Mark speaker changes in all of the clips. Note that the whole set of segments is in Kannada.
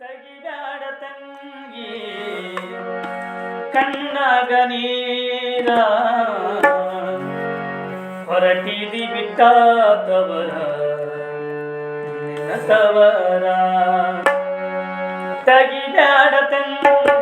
Speaker 1: ತೆಗಿಬ್ಯಾಡ ತಂಗಿ ಕಣ್ಣಾಗ ನೀರ. ಹೊರಟಿದಿ ಬಿಟ್ಟ ತವರ ತವರ ತಗಿಬ್ಯಾಡ ತಂಗಿ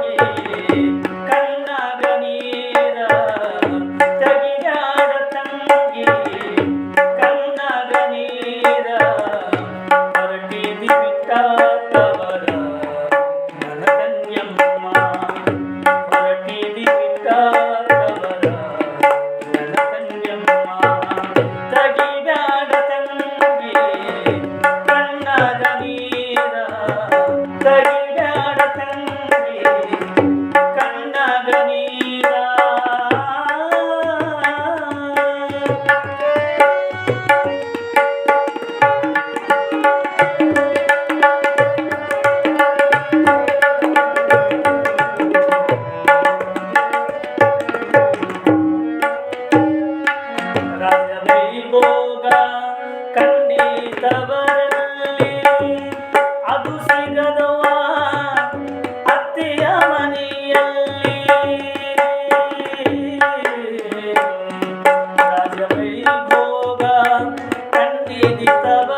Speaker 1: acreditava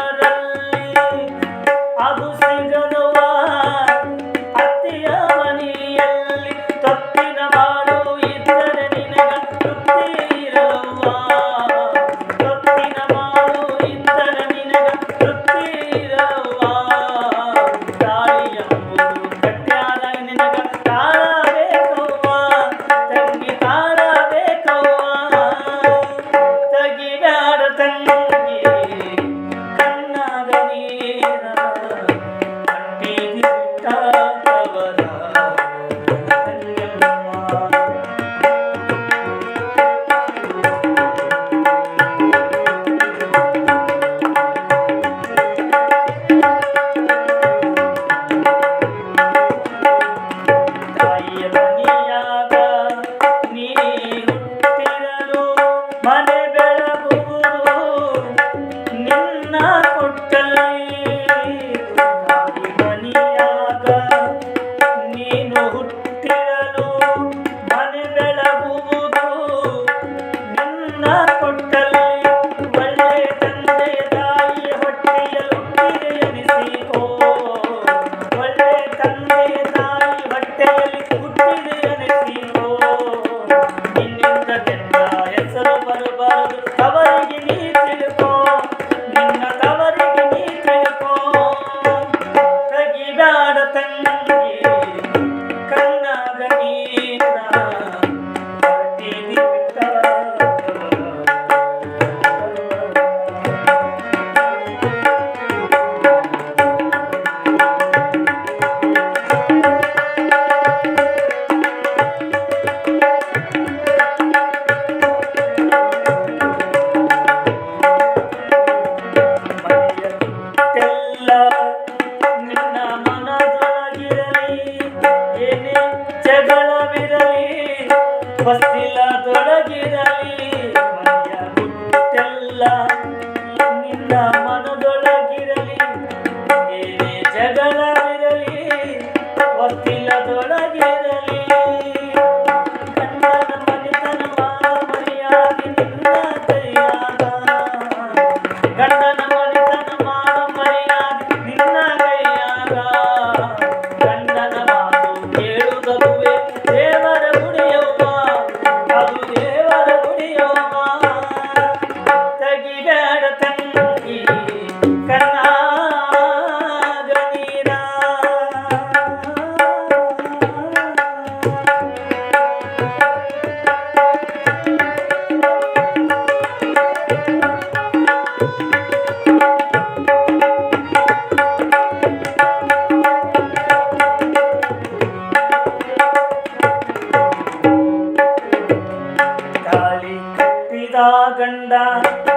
Speaker 1: वस्तीला थोडं गिराली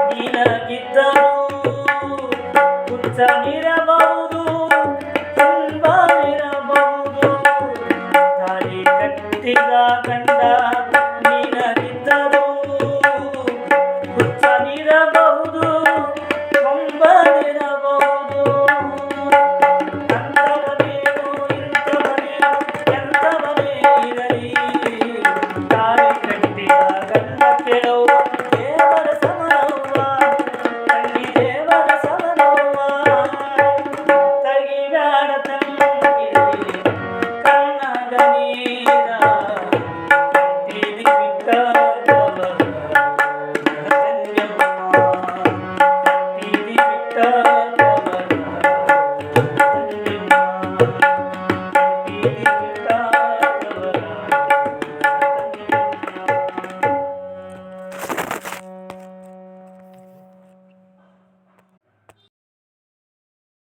Speaker 1: వీళ్ళకిద్దరు కూర్చొని రవ